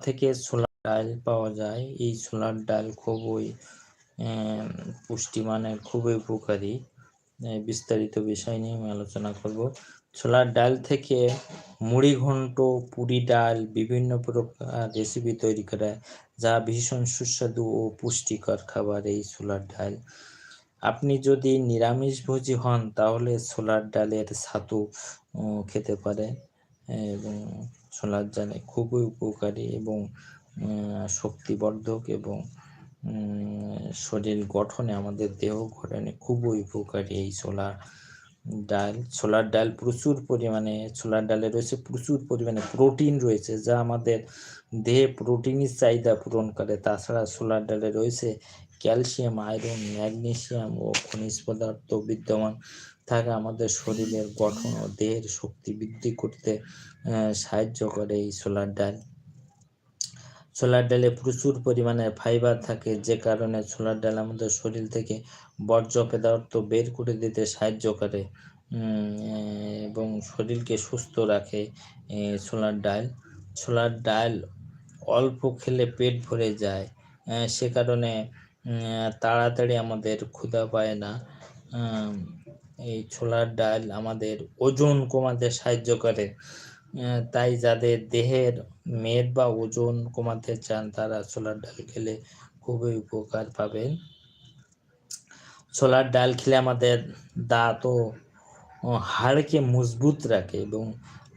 থেকে ছোলার ডাল পাওয়া যায়। এই ছোলার ডাল খুবই পুষ্টিমানের, খুবই উপকারী। বিস্তারিত বিষয় নিয়ে আমি আলোচনা করব। ছোলার ডাল থেকে মুড়ি ঘন্ট, পুরি ডাল বিভিন্ন প্রকার রেসিপি তৈরি করা, যা ভীষণ সুস্বাদু ও পুষ্টিকর খাবার এই ছোলার ডাল আপনি যদি নিরামিষভোজী হন, তাহলে ছোলার ডালের ছাতু খেতে পারেন। এবং ছোলার ডালে খুবই উপকারী এবং শক্তিবর্ধক এবং শরীর গঠনে আমাদের দেহ গঠনে খুবই উপকারী এই ছোলার ডাল। ছোলার ডাল প্রচুর পরিমাণে ছোলার ডালে রয়েছে প্রচুর পরিমাণে প্রোটিন রয়েছে যা আমাদের দেহে প্রোটিনের চাহিদা পূরণ করে। তাছাড়া ছোলার ডালে রয়েছে ক্যালসিয়াম, আয়রন, ম্যাগনেসিয়াম ও খনিজ পদার্থ বিদ্যমান থাকা আমাদের শরীরের গঠন ও দেহের শক্তি বৃদ্ধি করতে সাহায্য করে এই ছোলার ডাল। ছোলার ডালে প্রচুর পরিমাণে ফাইবার থাকে, যে কারণে ছোলার ডাল আমাদের শরীর থেকে বর্জ্য পদার্থ বের করে দিতে সাহায্য করে এবং শরীরকে সুস্থ রাখে ছোলার ডাল। ছোলার ডাল অল্প খেলে পেট ভরে যায় সে কারণে তাড়াতাড়ি আমাদের ক্ষুধা পায় না এই ছোলার ডাল আমাদের ওজন কমাতে সাহায্য করে। তাই যাদের দেহের মেদ বা ওজন কমাতে চান, তারা ছোলার ডাল খেলে খুবই উপকার পাবেন। ছোলার ডাল খেলে আমাদের দাঁত ও হাড়কে মজবুত রাখে এবং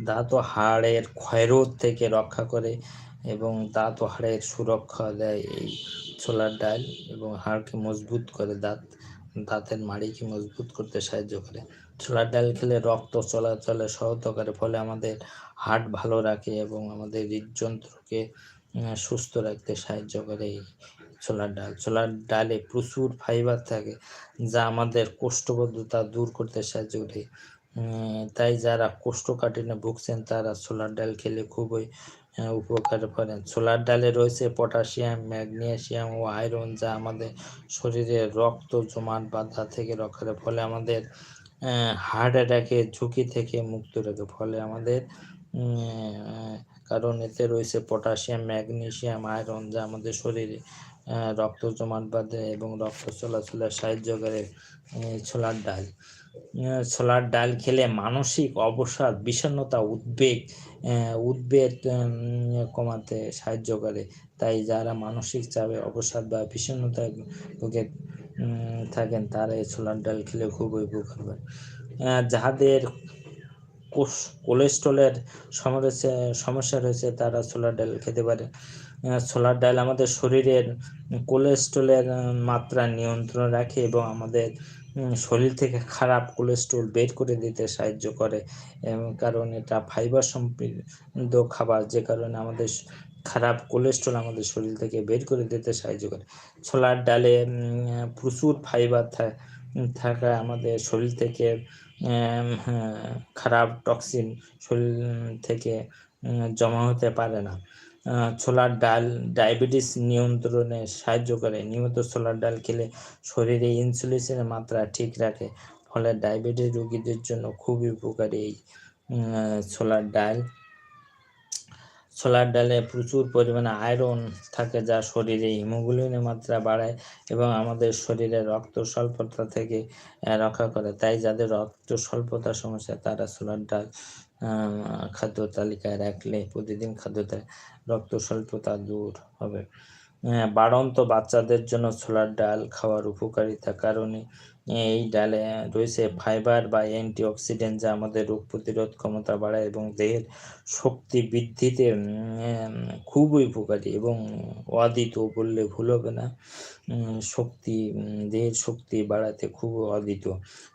দাঁত ও হাড়ের ক্ষয়রোধ থেকে রক্ষা করে এবং দাঁত ও হাড়ের সুরক্ষা দেয় এই ছোলার ডাল এবং হাড়কে মজবুত করে দাঁত দাঁতের মাড়িকে মজবুত করতে সাহায্য করে। ছোলার ডাল খেলে রক্ত চলাচলে সহায়তা করে, ফলে আমাদের হার্ট ভালো রাখে এবং আমাদের হৃদযন্ত্রকে সুস্থ রাখতে সাহায্য করে এই ছোলার ডাল। ছোলার ডালে প্রচুর ফাইবার থাকে, যা আমাদের কোষ্ঠবদ্ধতা দূর করতে সাহায্য করে। তাই যারা কোষ্ঠকাঠিন্যে ভুগছেন, তারা ছোলার ডাল খেলে খুবই উপকার করেন। ছোলার ডালে রয়েছে পটাশিয়াম, ম্যাগনেশিয়াম ও আয়রন, যা আমাদের শরীরে রক্ত, জমাট, বাধা থেকে রক্ষার ফলে আমাদের হার্ট অ্যাটাকের ঝুঁকি থেকে মুক্ত রাখে। ফলে আমাদের কারণ এতে রয়েছে পটাশিয়াম, ম্যাগনেশিয়াম, আয়রন, যা আমাদের শরীরে রক্ত জমাট বাঁধে এবং রক্ত চলাচলে সাহায্য করে ছোলার ডাল। ছোলার ডাল খেলে মানসিক অবসাদ, বিষণ্ণতা, উদ্বেগ উদ্বেগ কমাতে সাহায্য করে। তাই যারা মানসিক চাপে অবসাদ বা বিষণ্ণতা ভুগে থাকেন, তারা এই ছোলার ডাল খেলে খুবই উপকার পায়। যাদের কোলেস্ট্রলের সমস্যা রয়েছে, তারা ছোলার ডাল খেতে পারে। ছোলার ডাল আমাদের শরীরের কোলেস্ট্রলের মাত্রা নিয়ন্ত্রণ রাখে এবং আমাদের শরীর থেকে খারাপ কোলেস্ট্রল বের করে দিতে সাহায্য করে। কারণ এটা ফাইবার সমৃদ্ধ খাবার, যে কারণে আমাদের খারাপ কোলেস্ট্রল আমাদের শরীর থেকে বের করে দিতে সাহায্য করে। ছোলার ডালে প্রচুর ফাইবার থাকা আমাদের শরীর থেকে খারাপ টক্সিন শরীর থেকে জমা হতে পারে না। ছোলার ডাল ডায়াবেটিস নিয়ন্ত্রণে সাহায্য করে। নিয়মিত ছোলার ডাল খেলে শরীরে ইনসুলিনের মাত্রা ঠিক রাখে, ফলে ডায়াবেটিস রোগীদের জন্য খুবই উপকারী এই ছোলার ডাল। ছোলার ডালে প্রচুর পরিমাণে আয়রন থাকে যা শরীরে হিমোগ্লোবিনের মাত্রা বাড়ায় এবং আমাদের শরীরে রক্ত স্বল্পতা থেকে রক্ষা করে। তাই যাদের রক্ত স্বল্পতার সমস্যা, তারা ছোলার ডাল খাদ্য তালিকায় রাখলে প্রতিদিন খাদ্য রক্ত স্বল্পতা দূর হবে। বাড়ন্ত বাচ্চাদের জন্য ছোলার ডাল খাওয়ার উপকারিতা কারণে এই ডালে রয়েছে ফাইবার বা অ্যান্টিঅক্সিডেন্ট যা আমাদের রোগ প্রতিরোধ ক্ষমতা বাড়ায় এবং দেহের শক্তি বৃদ্ধিতে খুবই উপকারী এবং অদিত বললে ভুল হবে না। শক্তি দেহের শক্তি বাড়াতে খুব অদিত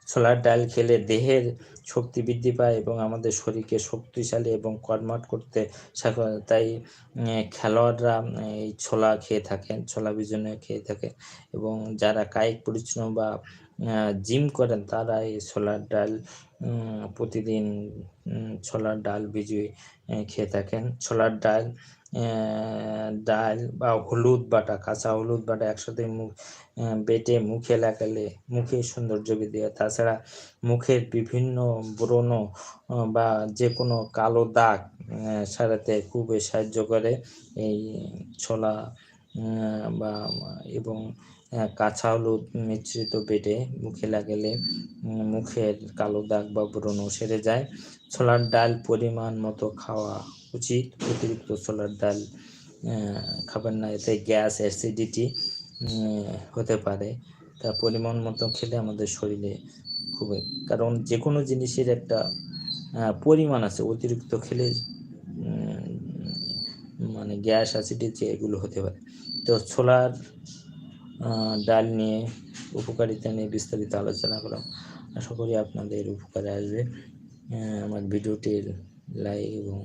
ছোলার ডাল খেলে দেহের শক্তি বৃদ্ধি পায় এবং আমাদের শরীরকে শক্তিশালী এবং কর্মট করতে তাই খেলোয়াড়রা এই ছোলা খেয়ে থাকেন, ছোলা বিজনে খেয়ে থাকে এবং যারা কায়িক পরিশ্রম বা জিম করেন তারা এই ছোলার ডাল প্রতিদিন ছোলার ডাল ভিজিয়ে খেয়ে থাকেন। ছোলার ডাল ডাল বা হলুদ বাটা, কাঁচা হলুদ বাটা একসাথে মুখ বেটে মুখে লাগালে মুখে সৌন্দর্য বৃদ্ধি হয়। তাছাড়া মুখের বিভিন্ন ব্রণ বা যে কোনো কালো দাগ সারাতে খুবই সাহায্য করে এই ছোলা বা, এবং কাঁচা হলুদ মিশ্রিত পেটে মুখে লাগালে মুখের কালো দাগ বা ব্রণ সেরে যায়। ছোলার ডাল পরিমাণ মতো খাওয়া উচিত। অতিরিক্ত ছোলার ডাল খাবেন না, এতে গ্যাস, অ্যাসিডিটি হতে পারে। তা পরিমাণ মতো খেলে আমাদের শরীরে খুবই, কারণ যে কোনো জিনিসের একটা পরিমাণ আছে, অতিরিক্ত খেলে মানে গ্যাস, অ্যাসিডিটি, এগুলো হতে পারে। তো ছোলার ডাল নিয়ে উপকারিতা নিয়ে বিস্তারিত আলোচনা করলাম। আশা করি আপনাদের উপকারে আসবে। আমার ভিডিওটির লাইক এবং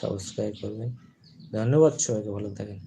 সাবস্ক্রাইব করবেন। ধন্যবাদ সবাইকে, ভালো থাকেন।